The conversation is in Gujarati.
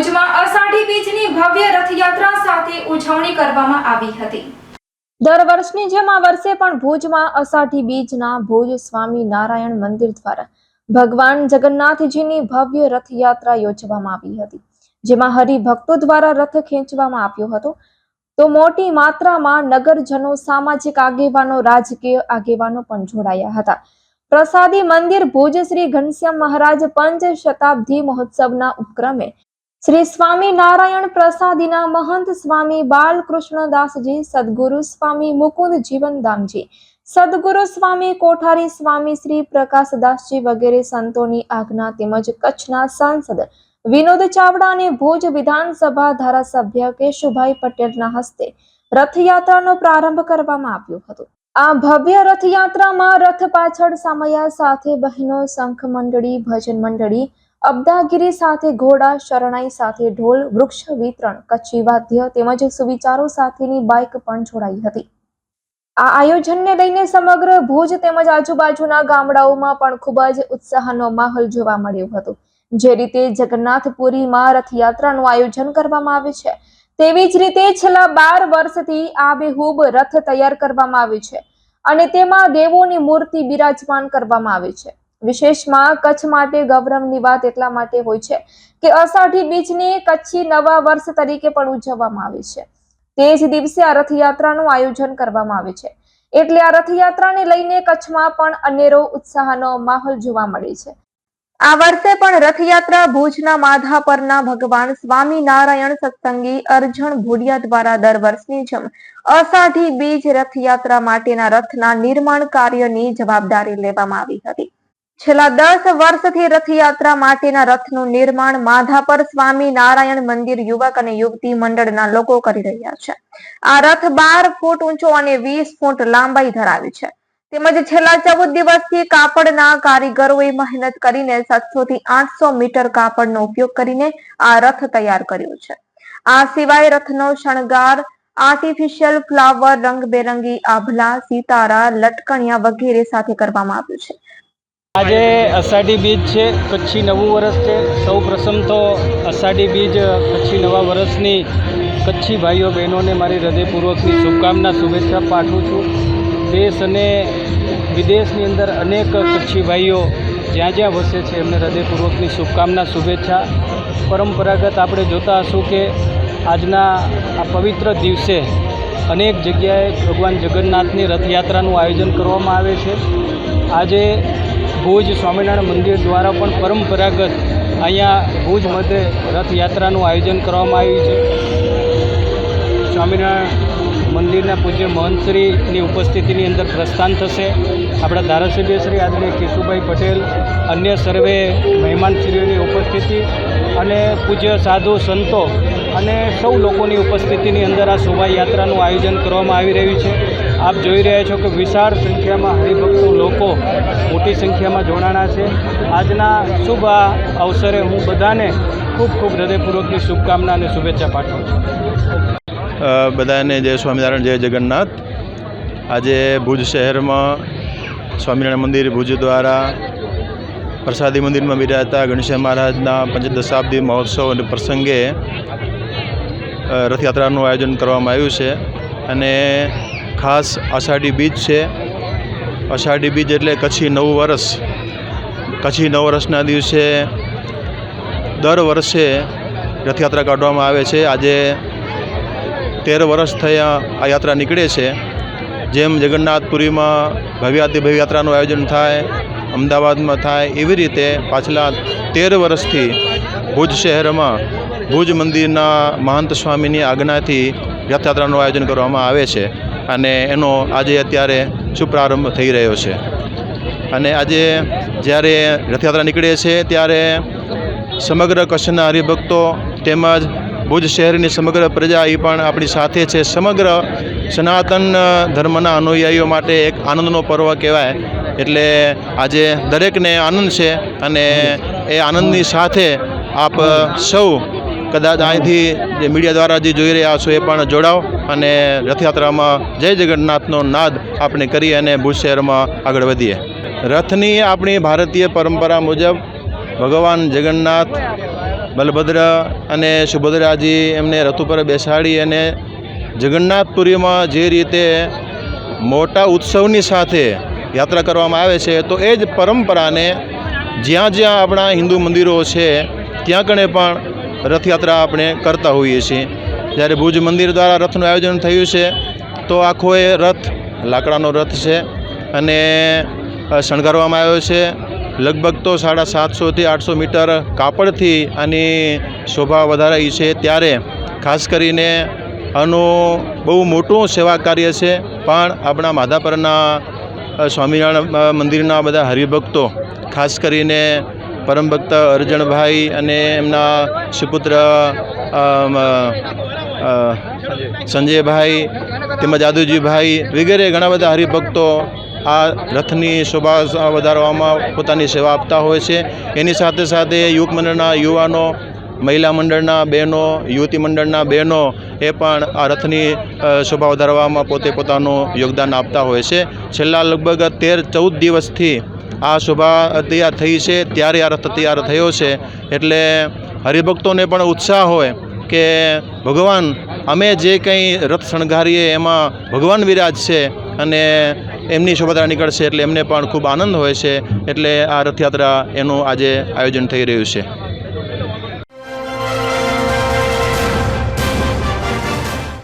ભુજમાં અષાઢી બીજની ભવ્ય રથયાત્રા સાથે ઉજવણી કરવામાં આવી હતી. દર વર્ષની જેમ આ વર્ષે પણ ભુજમાં અષાઢી બીજના ભુજ સ્વામી નારાયણ મંદિર દ્વારા ભગવાન જગન્નાથજીની ભવ્ય રથયાત્રા યોજવામાં આવી હતી. જેમાં હરિભક્તો દ્વારા રથ ખેંચવામાં આવ્યો હતો. તો મોટી માત્રામાં નગરજનો, સામાજિક આગેવાનો, રાજકીય આગેવાનો પણ જોડાયા હતા. પ્રસાદી મંદિર ભુજ શ્રી ઘનશ્યામ મહારાજ પંચ શતાબ્દી મહોત્સવના ઉપક્રમે શ્રી સ્વામી નારાયણ પ્રસાદીના મહંત સ્વામી બાલકૃષ્ણદાસજી, સદગુરુ સ્વામી મુકુંદ જીવનદામજી, સદગુરુ સ્વામી કોઠારી સ્વામી શ્રી પ્રકાશદાસજી વગેરે સંતોની આજ્ઞા તેમજ કચ્છના સાંસદ વિનોદ ચાવડા અને ભુજ વિધાનસભા ધારાસભ્ય કેશુભાઈ પટેલના હસ્તે રથયાત્રાનો પ્રારંભ કરવામાં આવ્યો હતો. આ ભવ્ય રથયાત્રામાં રથ પાછળ સામૈયા સાથે બહેનો, શંખ મંડળી, ભજન મંડળી અબદાગીરી સાથે ઘોડા, શરણાઈ સાથે ઢોલ, વૃક્ષ વિતરણ, કચ્છી વાદ્ય તેમજ સુવિચારો સાથેની બાઇક પણ જોડાઈ હતી. આ આયોજનને લઈને સમગ્ર ભુજ તેમજ આજુબાજુના ગામડાઓમાં પણ ખૂબ જ ઉત્સાહનો માહોલ જોવા મળ્યો હતો. જે રીતે જગન્નાથપુરીમાં રથયાત્રાનું આયોજન કરવામાં આવે છે, તેવી જ રીતે છેલ્લા બાર વર્ષથી આબેહૂબ રથ તૈયાર કરવામાં આવે છે અને તેમાં દેવોની મૂર્તિ બિરાજમાન કરવામાં આવે છે. વિશેષમાં કચ્છ માટે ગૌરવની વાત એટલા માટે હોય છે કે અષાઢી બીજને કચ્છી નવા વર્ષ તરીકે પણ ઉજવવામાં આવે છે. તે જ દિવસે આ રથયાત્રાનું આયોજન કરવામાં આવે છે. એટલે આ રથયાત્રાને લઈને કચ્છમાં પણ અનેરો ઉત્સાહનો માહોલ જોવા મળે છે. આ વર્ષે પણ રથયાત્રા ભુજના માધાપરના ભગવાન સ્વામી નારાયણ સત્સંગી અર્જણ ભુડિયા દ્વારા દર વર્ષની જેમ અષાઢી બીજ રથયાત્રા માટેના રથના નિર્માણ કાર્યની જવાબદારી લેવામાં આવી હતી. છેલ્લા દસ વર્ષથી રથયાત્રા માટેના રથનું નિર્માણ માધાપર સ્વામી નારાયણ મંદિર યુવક અને યુવતી મંડળના લોકો કરી રહ્યા છે. આ રથ બાર ફૂટ ઊંચો અને વીસ ફૂટ લાંબાઈ ધરાવે છે. તેમજ છેલ્લા ચૌદ દિવસથી કાપડના કારીગરોએ મહેનત કરીને સાતસો થી આઠસો મીટર કાપડનો ઉપયોગ કરીને આ રથ તૈયાર કર્યો છે. આ સિવાય રથનો શણગાર, આર્ટિફિશિયલ ફ્લાવર, રંગબેરંગી આભલા, સિતારા, લટકણિયા વગેરે સાથે કરવામાં આવ્યું છે. આજે અષાઢી બીજ છે, કચ્છી નવું વર્ષ છે. સૌ પ્રથમ તો અષાઢી બીજ, કચ્છી નવા વર્ષની કચ્છી ભાઈઓ બહેનોને મારી હૃદયપૂર્વકની શુભકામના, શુભેચ્છા પાઠવું છું. દેશ અને વિદેશની અંદર અનેક કચ્છી ભાઈઓ જ્યાં જ્યાં વસે છે, એમને હૃદયપૂર્વકની શુભકામના, શુભેચ્છા. પરંપરાગત આપણે જોતા હશું કે આજના આ પવિત્ર દિવસે અનેક જગ્યાએ ભગવાન જગન્નાથની રથયાત્રાનું આયોજન કરવામાં આવે છે. આજે ભુજ સ્વામિનારાયણ મંદિર દ્વારા પણ પરંપરાગત અહીંયા ભુજ મધ્ય રથયાત્રાનું આયોજન કરવામાં આવ્યું છે. સ્વામિનારાયણ મંદિરના પૂજ્ય મહંતશ્રીની ઉપસ્થિતિની અંદર પ્રસ્થાન થશે. આપણા ધારાસભ્ય શ્રી આદરણીય કેશુભાઈ પટેલ, અન્ય સર્વે મહેમાનશ્રીઓની ઉપસ્થિતિ અને પૂજ્ય સાધુ સંતો અને સૌ લોકોની ઉપસ્થિતિની અંદર આ શોભાયાત્રાનું આયોજન કરવામાં આવી રહ્યું છે. આપ જોઈ રહ્યા છો કે વિશાળ સંખ્યામાં હરિભક્તો લોકો મોટી સંખ્યામાં જોડાણા છે. આજના શુભ અવસરે હું બધાને ખૂબ ખૂબ હૃદયપૂર્વકની શુભકામના અને શુભેચ્છા પાઠવું છું. બધાને જય સ્વામિનારાયણ, જય જગન્નાથ. આજે ભુજ શહેરમાં સ્વામિનારાયણ મંદિર ભુજ દ્વારા પ્રસાદી મંદિરમાં બિરાજતા ગણેશ મહારાજના પંચદશાબ્દી મહોત્સવ અને પ્રસંગે રથયાત્રાનું આયોજન કરવામાં આવ્યું છે. અને ખાસ આષાઢી બીજ છે. અષાઢી બીજ એટલે કચ્છી નવું વર્ષ કચ્છી નવ વર્ષના દિવસે દર વર્ષે રથયાત્રા કાઢવામાં આવે છે. આજે તેર વર્ષ થયા આ યાત્રા નીકળે છે. જેમ જગન્નાથપુરીમાં ભવ્યાતિ ભવ્યાત્રાનું આયોજન થાય, અમદાવાદમાં થાય, એવી રીતે પાછલા તેર વર્ષથી ભુજ શહેરમાં ભુજ મંદિરના મહંત સ્વામીની આજ્ઞાથી રથયાત્રાનું આયોજન કરવામાં આવે છે. અને એનો આજે અત્યારે શુભ પ્રારંભ થઈ રહ્યો છે. અને આજે જ્યારે રથયાત્રા નીકળે છે ત્યારે સમગ્ર કચ્છના હરિભક્તો તેમજ ભુજ શહેરની સમગ્ર પ્રજા એ પણ આપણી સાથે છે. સમગ્ર સનાતન ધર્મના અનુયાયીઓ માટે એક આનંદનો પર્વ કહેવાય. એટલે આજે દરેકને આનંદ છે અને એ આનંદની સાથે આપ સૌ કદાચ અહીંથી જે મીડિયા દ્વારા જે જોઈ રહ્યા છો એ પણ જોડાઓ અને રથયાત્રામાં જય જગન્નાથનો નાદ આપણે કરી અને ભુજ શહેરમાં આગળ વધીએ. રથની આપણી ભારતીય પરંપરા મુજબ ભગવાન જગન્નાથ, બલભદ્ર અને સુભદ્રાજી એમને રથ ઉપર બેસાડી અને જગન્નાથપુરીમાં જે રીતે મોટા ઉત્સવની સાથે યાત્રા કરવામાં આવે છે, તો એ જ પરંપરાને જ્યાં જ્યાં આપણા હિન્દુ મંદિરો છે, ત્યાં કણે પણ રથયાત્રા આપણે કરતા હોઈએ છીએ. જ્યારે ભુજ મંદિર દ્વારા રથનું આયોજન થયું છે, તો આખો એ રથ, લાકડાનો રથ છે અને શણગારવામાં આવ્યો છે. લગભગ તો સાડા સાતસોથી આઠસો મીટર કાપડથી આની શોભા વધારાઈ છે. ત્યારે ખાસ કરીને આનું બહુ મોટું સેવા કાર્ય છે, પણ આપણા માધાપરના સ્વામિનારાયણ મંદિરના બધા હરિભક્તો, ખાસ કરીને પરમ ભક્ત અર્જણભાઈ અને એમના સુપુત્ર સંજયભાઈ તેમજ આદુજીભાઈ વગેરે ઘણા બધા હરિભક્તો આ રથની શોભા વધારવામાં પોતાની સેવા આપતા હોય છે. એની સાથે સાથે યુવક મંડળના યુવાનો, મહિલા મંડળના બહેનો, યુવતી મંડળના બહેનો એ પણ આ રથની શોભા વધારવામાં પોતે પોતાનું યોગદાન આપતા હોય છે. છેલ્લા લગભગ તેર ચૌદ દિવસથી આ શોભા તૈયાર થઈ છે, ત્યારે આ રથ તૈયાર થયો છે. એટલે હરિભક્તોને પણ ઉત્સાહ હોય કે ભગવાન, અમે જે કંઈ રથ શણગારીએ એમાં ભગવાન વિરાજ છે અને એમની શોભાયાત્રા નીકળશે એટલે એમને પણ ખૂબ આનંદ હોય છે. એટલે આ રથયાત્રા એનું આજે આયોજન થઈ રહ્યું છે.